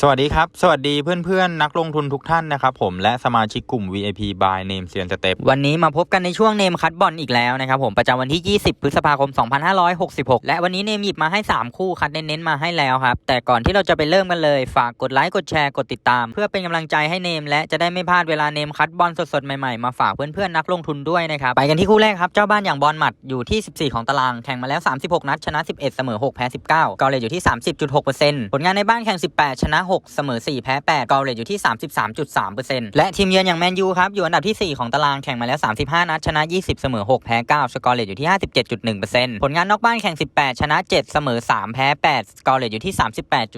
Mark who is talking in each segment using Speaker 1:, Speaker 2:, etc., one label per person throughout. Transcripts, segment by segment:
Speaker 1: สวัสดีครับ สวัสดีเพื่อนๆ นักลงทุนทุกท่านนะครับผมและสมาชิกกลุ่ม VIP by Name เซียนสเต็ป
Speaker 2: วันนี้มาพบกันในช่วงเนมคัดบอลอีกแล้วนะครับผมประจำวันที่ 20 พฤษภาคม 2566 และวันนี้เนมหยิบมาให้ 3 คู่คัดเน้นๆมาให้แล้วครับ แต่ก่อนที่เราจะไปเริ่มกันเลย ฝากกดไลค์กดแชร์กดติดตาม เพื่อเป็นกำลังใจให้เนมและจะได้ไม่พลาดเวลาเนมคัดบอลสดๆ ใหม่ๆ มาฝากเพื่อนๆนักลงทุนด้วยนะครับไปกันที่คู่แรกครับเจ้าบ้านอย่างบอลหมัดอยู่ที่ 14 ของตารางแข่งมาแล้ว 36 นัดชนะ 11 เสมอ 6 แพ้ 19กอเลตอยู่ที่ 30.6%ผลงานในบ้านแข่ง 18 ชนะ6 เสมอ 4 แพ้ 8 กอเลตอยู่ที่ 33.3%และทีมเยือนอย่างแมนยูครับ อยู่อันดับที่ 4 ของตารางแข่งมาแล้ว 35 นัด ชนะ 20 เสมอ 6 แพ้ 9 สกอร์เลตอยู่ที่ 57.1%ผลงานนอกบ้านแข่ง 18 ชนะ 7 เสมอ 3 แพ้ 8 สกอร์เลตอยู่ที่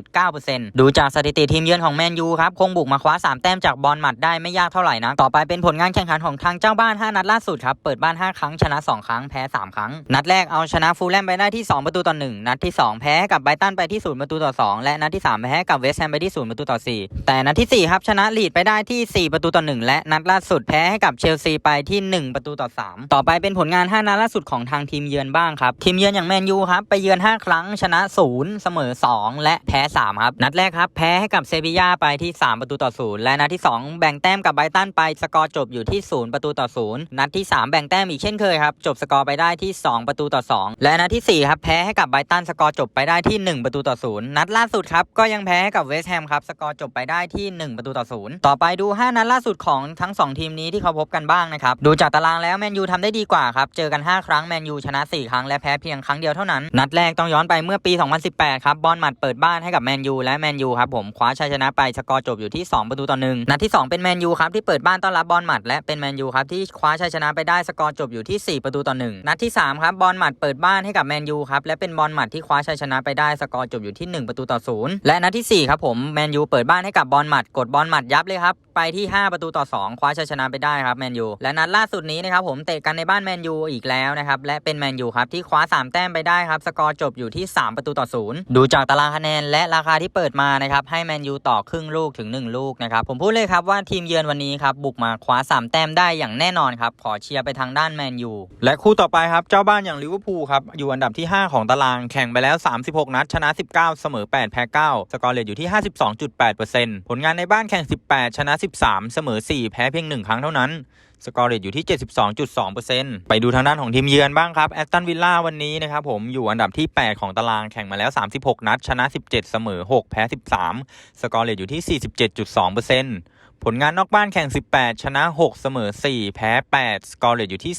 Speaker 2: 38.9%ดูจากสถิติทีมเยือนของแมนยูครับ คงบุกมาคว้า 3 แต้มจากบอลหมัดได้ไม่ยากเท่าไหร่นะ ต่อไปเป็นผลงานแข่งขันของทางเจ้าบ้าน 5 นัดล่าสุดครับ เปิดบ้าน 5 ครั้งชนะ 2 ครั้งแพ้ 3 ครั้ง นัดแรกเอาชนะฟูลแลมไปได้ที่ 2 ประตูต่อ 1 นัดที่ 2 แพ้กับไบตันไปที่0ประตูต่อ 2 และนัดที่ 3 แพ้กับเวสต์แฮมไปที่ 0 ประตูต่อ 4 แต่นัดที่ 4 ครับ ชนะลีดไปได้ที่ 4 ประตูต่อ 1 และนัดล่าสุดแพ้ให้กับเชลซีไปที่ 1 ประตูต่อ 3 ต่อไปเป็นผลงาน 5 นัดล่าสุดของทางทีมเยือนบ้างครับ ทีมเยือนอย่างแมนยูครับ ไปเยือน 5 ครั้งชนะ 0 เสมอ 2 และแพ้ 3 ครับ นัดแรกครับ แพ้ให้กับเซบีย่าไปที่ 3 ประตูต่อ 0 และนัดที่ 2 แบ่งแต้มกับไบตันไปสกอร์จบอยู่ที่ 0 ประตูต่อ 0 นัดที่ 3 แบ่งแต้มอีกเช่นเคยครับจบสกอร์ไปได้ที่ 2 ประตูต่อ 2 และนัดที่4ครับแพ้ให้กับไบตันสกอร์จบไปได้ที่ 1 ประตูต่อ 0 นัดล่าสุดครับก็ยังแพ้ให้กับเวสต์แฮมครับ สกอร์จบไปได้ที่ 1 ประตูต่อ0ต่อไปดู 5 นัดล่าสุดของทั้ง 2 ทีมนี้ที่เขาพบกันบ้างนะครับ ดูจากตารางแล้วแมนยูทำได้ดีกว่าครับ เจอกัน 5 ครั้งแมนยูชนะ 4 ครั้งและแพ้เพียงครั้งเดียวเท่านั้น นัดแรกต้องย้อนไปเมื่อปี 2018 ครับบอลหมัดเปิดบ้านให้กับแมนยูและแมนยูครับผมคว้าชัยชนะไปสกอร์จบอยู่ที่ 2 ประตูต่อ1นัดที่ 2 เป็นแมนยูครับที่เปิดบ้านต้อนรับบอลหมัดและเป็นแมนยูครับที่คว้าชัยชนะไปได้สกอร์จบอยู่ที่ 4 ประตูต่อ1นัดที่3ครับบอลหมัดเปิดบ้านให้กับแมนยูครับและเป็นบอลหมัดที่คว้าชัยชนะไปได้สกอร์จบอยู่ที่ 1 ประตูต่อ0และนัดทีสี่4ครับผมแมนยูเปิดบ้านให้กับบอลหมัด กดบอลหมัดยับเลยครับ ไปที่ 5 ประตูต่อ 2 คว้าชัยชนะไปได้ครับแมนยูและนัดล่าสุดนี้นะครับผมเตะกันในบ้านแมนยูอีกแล้วนะครับและเป็นแมนยูครับที่คว้า 3 แต้มไปได้ครับ สกอร์จบอยู่ที่ 3 ประตูต่อ 0 ดูจากตารางคะแนนและราคาที่เปิดมานะครับให้แมนยูต่อครึ่งลูกถึง 1 ลูกนะครับผมพูดเลยครับว่าทีมเยือนวันนี้ครับบุกมาคว้า 3 แต้มได้อย่างแน่นอนครับขอเชียร์ไปทางด้านแมนยู
Speaker 1: และคู่ต่อไปครับเจ้าบ้านอย่างลิเวอร์พูลครับอยู่อันดับที่ 5 ของตารางแข่งไปแล้ว 36 นัดชนะ 19 เสมอ8แพ้9สกอร์เลตอยู่ที่52.8%ผลงานในบ้านแข่ง 18 ชนะ 13 เสมอ 4 แพ้เพียง 1 ครั้งเท่านั้น สกอร์เรตอยู่ที่ 72.2%ไปดูทางด้านของทีมเยือนบ้างครับ แอสตันวิลล่าวันนี้นะครับผมอยู่อันดับที่ 8 ของตารางแข่งมาแล้ว 36 นัด ชนะ 17 เสมอ 6 แพ้ 13 สกอร์เรตอยู่ที่ 47.2% ผลงานนอกบ้านแข่ง 18 ชนะ 6 เสมอ 4 แพ้ 8 สกอร์เรตอยู่ที่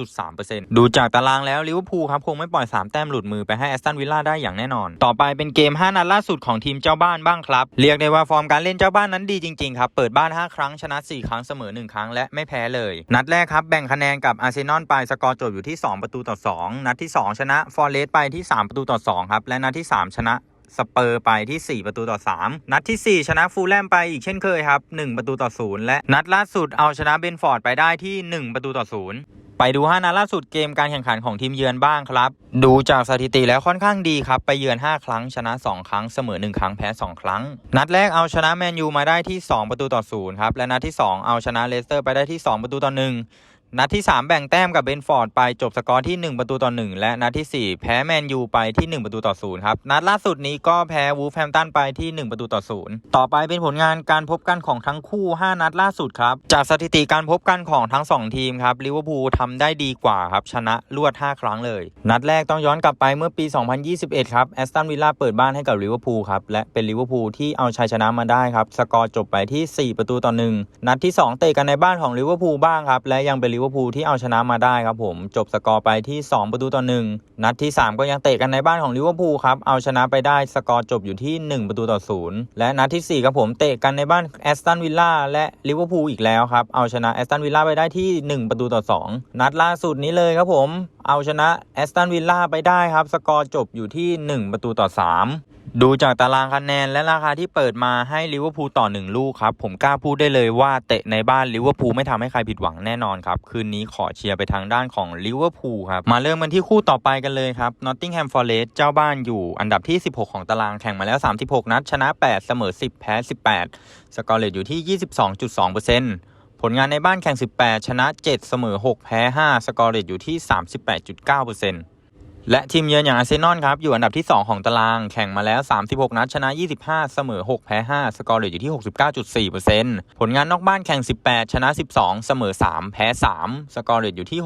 Speaker 1: 33.3%ดูจากตารางแล้วลิเวอร์พูลครับ คงไม่ปล่อย 3 แต้มหลุดมือไปให้แอสตันวิลล่าได้อย่างแน่นอน ต่อไปเป็นเกม 5 นัดล่าสุดของทีมเจ้าบ้านบ้างครับ เรียกได้ว่าฟอร์มการเล่นเจ้าบ้านนั้นดีจริง ๆ ครับ เปิดบ้าน 5 ครั้งชนะ 4 ครั้งเสมอ 1 ครั้งและไม่แพ้เลย นัดแรกครับแบ่งคะแนนกับอาร์เซนอลไปสกอร์จบอยู่ที่ 2 ประตูต่อ 2 นัดที่ 2 ชนะฟอร์เรสต์ไปที่ 3 ประตูต่อ2ครับและนัดที่ 3 ชนะ สเปอร์ไปที่ 4 ประตูต่อ 3 นัดที่ 4 ชนะฟูลแลมไปอีกเช่นเคยครับ 1 ประตูต่อ 0 และนัดล่าสุดเอาชนะเบนฟอร์ดไปได้ที่ 1 ประตูต่อ 0ไปดู5นัดล่าสุดเกมการแข่งขันของทีมเยือนบ้างครับ ดูจากสถิติแล้วค่อนข้างดีครับ ไปเยือน 5 ครั้งชนะ 2 ครั้งเสมอ 1 ครั้งแพ้ 2 ครั้ง นัดแรกเอาชนะแมนยูมาได้ที่ 2 ประตูต่อ 0 ครับ และนัดที่ 2 เอาชนะเลสเตอร์ไปได้ที่ 2 ประตูต่อ 1 นัดที่ 3 แบ่งแต้มกับเบนฟอร์ดไปจบสกอร์ที่ 1 ประตูต่อ 1 และนัดที่ 4 แพ้แมนยูไปที่ 1 ประตูต่อ0ครับ นัดล่าสุดนี้ก็แพ้วูฟแฮมตันไปที่ 1 ประตูต่อ0ต่อไปเป็นผลงานการพบกันของทั้งคู่ 5 นัดล่าสุดครับ จากสถิติการพบกันของทั้ง 2 ทีมครับลิเวอร์พูลทำได้ดีกว่าครับชนะรวด 5 ครั้งเลย นัดแรกต้องย้อนกลับไปเมื่อปี 2021 ครับแอสตันวิลล่าเปิดบ้านให้กับลิเวอร์พูลครับและเป็นลิเวอร์พูลที่เอาชัยชนะมาได้ครับสกอร์จบไปที่ 4 ประตูต่อ1นัดที่ 2 เตะกันในบ้านของลิเวอร์พูลบ้างครับและยังเป็นลิเววอร์พูลที่เอาชนะมาได้ครับผมจบสกอร์ไปที่ 2 ประตูต่อ 1 นัดที่ 3 ก็ยังเตะกันในบ้านของลิเวอร์พูลครับเอาชนะไปได้สกอร์จบอยู่ที่ 1 ประตูต่อ 0 และนัดที่ 4 ครับผมเตะกันในบ้านแอสตันวิลล่าและลิเวอร์พูลอีกแล้วครับเอาชนะแอสตันวิลล่าไปได้ที่ 1 ประตูต่อ 2 นัดล่าสุดนี้เลยครับผมเอาชนะแอสตันวิลล่าไปได้ครับสกอร์จบอยู่ที่ 1 ประตูต่อ 3 ดูจากตารางคะแนนและราคาที่เปิดมาให้ลิเวอร์พูลต่อ1ลูกครับ ผมกล้าพูดได้เลยว่าเตะในบ้านลิเวอร์พูลไม่ทำให้ใครผิดหวังแน่นอนครับ คืนนี้ขอเชียร์ไปทางด้านของลิเวอร์พูลครับ มาเริ่มกันที่คู่ต่อไปกันเลยครับนอตติงแฮมฟอร์เรสต์เจ้าบ้านอยู่อันดับที่ 16 ของตารางแข่งมาแล้ว 36 นัด ชนะ 8 เสมอ 10 แพ้ 18 สกอร์เลตอยู่ที่ 22.2%ผลงานในบ้านแข่ง 18 ชนะ 7 เสมอ 6 แพ้ 5 สกอร์เรตอยู่ที่ 38.9% และทีมเยือนอย่างอาร์เซนอลครับ อยู่อันดับที่ 2 ของตารางแข่งมาแล้ว 36 นัด ชนะ 25 เสมอ 6 แพ้ 5 สกอร์เลือยู่ที่ 69.4%ผลงานนอกบ้านแข่ง 18 ชนะ 12 เสมอ 3 แพ้ 3 สกอร์เลืออยู่ที่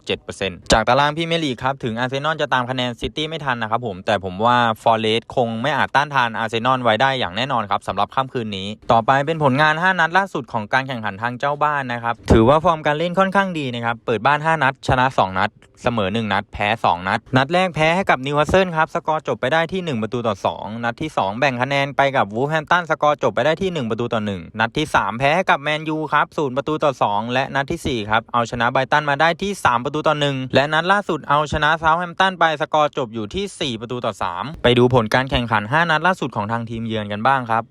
Speaker 1: 66.7%จากตารางพรีเมียร์ลีกครับ ถึงอาร์เซนอลจะตามคะแนนซิตี้ไม่ทันนะครับผม แต่ผมว่าฟอร์เรสคงไม่อาจต้านทานอาร์เซนอลไว้ได้อย่างแน่นอนครับสำหรับค่ำคืนนี้ ต่อไปเป็นผลงาน 5 นัดล่าสุดของการแข่งขันทางเจ้าบ้านนะครับถือว่าฟอร์มการเล่นค่อนข้างดีนะครับเปิดบ้าน 5 นัด ชนะ 2 นัด เสมอ 1 นัด แพ้ 2 นัดนัดแรกแพ้ให้กับนิวคาสเซิลครับ สกอร์จบไปได้ที่ 1 ประตูต่อ 2 นัดที่ 2 แบ่งคะแนนไปกับวูฟแฮมตันสกอร์จบไปได้ที่ 1 ประตูต่อ 1 นัดที่ 3 แพ้ให้กับแมนยูครับ0ประตูต่อ 2 และนัดทีสี่4 ครับ เอาชนะไบรตันมาได้ที่ 3 ประตูต่อ 1 และนัดล่าสุดเอาชนะเซาท์แฮมตันไปสกอร์จบอยู่ที่ 4 ประตูต่อ 3 ไปดูผลการแข่งขัน 5 นัดล่าสุดของทางทีมเยือนกันบ้างครับ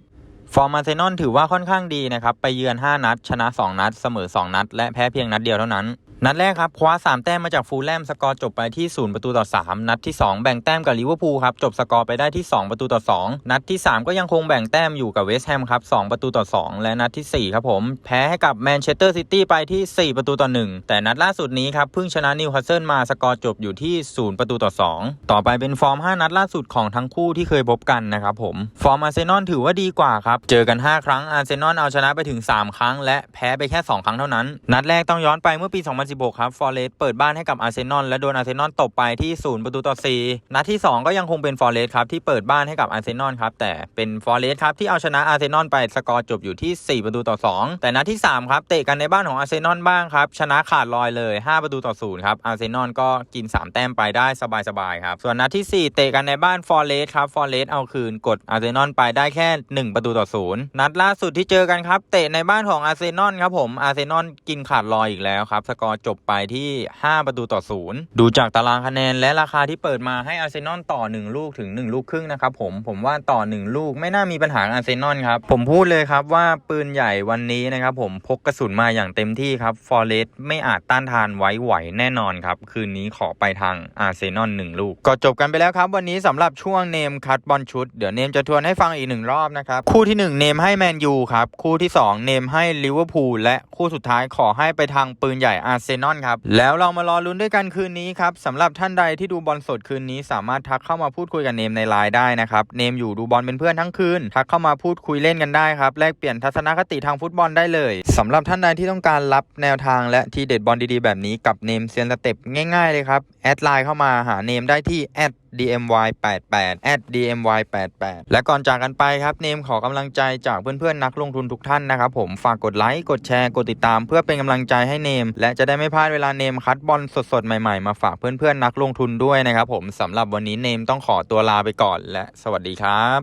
Speaker 1: ฟอร์มอาร์เซนอลถือว่าค่อนข้างดีนะครับไปเยือน 5 นัด ชนะ 2 นัด เสมอ 2 นัด และแพ้เพียงนัดเดียวเท่านั้น นัดแรกครับคว้า 3 แต้มมาจากฟูลแลมสกอร์จบไปที่ 0 ประตูต่อ 3 นัดที่ 2 แบ่งแต้มกับลิเวอร์พูลครับจบสกอร์ไปได้ที่ 2 ประตูต่อ 2 นัดที่ 3 ก็ยังคงแบ่งแต้มอยู่กับเวสต์แฮมครับ2ประตูต่อ 2 และนัดทีสี่ 4 ครับผม แพ้ให้กับแมนเชสเตอร์ซิตี้ไปที่ 4 ประตูต่อ 1 แต่นัดล่าสุดนี้ครับเพิ่งชนะนิวคาสเซิลมาสกอร์จบอยู่ที่ 0 ประตูต่อ 2 ต่อไปเป็นฟอร์ม 5 นัดล่าสุดของทั้งคู่ที่เคยพบกันนะครับผมฟอร์มอาร์เซนอลถือว่าดีกว่าครับเจอกัน 5 ครั้งอาร์เซนอลเอาชนะไปถึง 3 ครั้ง และแพ้ไปแค่ 2 ครั้งเท่านั้น นัดแรกต้องย้อนไปเมื่อปี2016 ครับฟอร์เรสเปิดบ้านให้กับอาร์เซนอลและโดนอาร์เซนอลตบไปที่0ประตูต่อ 4 นัดที่ 2 ก็ยังคงเป็นฟอร์เรสครับที่เปิดบ้านให้กับอาร์เซนอลครับแต่เป็นฟอร์เรสครับที่เอาชนะอาร์เซนอลไปสกอร์จบอยู่ที่ 4 ประตูต่อ 2 แต่นัดที่ 3 ครับ เตะกันในบ้านของอาร์เซนอลบ้างครับชนะขาดลอยเลย 5 ประตูต่อ 0 ครับอาร์เซนอลก็กิน 3 แต้มไปได้สบายๆครับส่วนนัดที่ 4 เตะกันในบ้านฟอร์เรสครับฟอร์เรสเอาคืนกดอาร์เซนอลไปได้แค่ 1 ประตูต่อ 0 นัดล่าสุดที่เจอกันครับเตะในบ้านของอาร์เซนอลครับผมอาร์เซนอลกินขาดลอยอีกแล้วครับสกอร์จบไปที่ 5 ประตูต่อ 0 ดูจากตารางคะแนนและราคาที่เปิดมาให้อาร์เซนอลต่อ 1 ลูกถึง 1 ลูกครึ่งนะครับผมผมว่าต่อ 1 ลูกไม่น่ามีปัญหาอาร์เซนอลครับ ผมพูดเลยครับว่าปืนใหญ่วันนี้นะครับผมพกกระสุนมาอย่างเต็มที่ครับฟอร์เรสไม่อาจต้านทานไว้ไหวแน่นอนครับ คืนนี้ขอไปทางอาร์เซนอล1ลูก ก็จบกันไปแล้วครับ วันนี้สำหรับช่วงเนมคัดบอลชุด เดี๋ยวเนมจะทวนให้ฟังอีกหนึ่งรอบนะครับ คู่ที่ 1 เนมให้แมนยูครับ คู่ที่ 2 เนมให้ลิเวอร์พูลและคู่สุดท้ายขอให้ไปทางปืนใหญ่อาร์เซนอลครับ แล้วเรามารอลุ้นด้วยกันคืนนี้ครับสำหรับท่านใดที่ดูบอลสดคืนนี้ สามารถทักเข้ามาพูดคุยกับเนมในไลน์ได้นะครับเนมอยู่ดูบอลเป็นเพื่อนทั้งคืน ทักเข้ามาพูดคุยเล่นกันได้ครับแลกเปลี่ยนทัศนคติทางฟุตบอลได้เลยสำหรับท่านใดที่ต้องการรับแนวทางและทีเด็ดบอลดีๆแบบนี้กับเนมเซียนสเต็ปง่ายๆเลยครับแอดไลน์เข้ามาหาเนมได้ที่แอด @dmy88 @dmy88 และก่อนจากกันไปครับเนมขอกำลังใจจากเพื่อนๆนักลงทุนทุกท่านนะครับผมฝากกดไลค์กดแชร์กดติดตาม เพื่อเป็นกำลังใจให้เนม และจะได้ไม่พลาดเวลาเนมคัดบอลสดๆ ใหม่ๆ มาฝากเพื่อนๆนักลงทุนด้วยนะครับผมสำหรับวันนี้เนมต้องขอตัวลาไปก่อนและสวัสดีครับ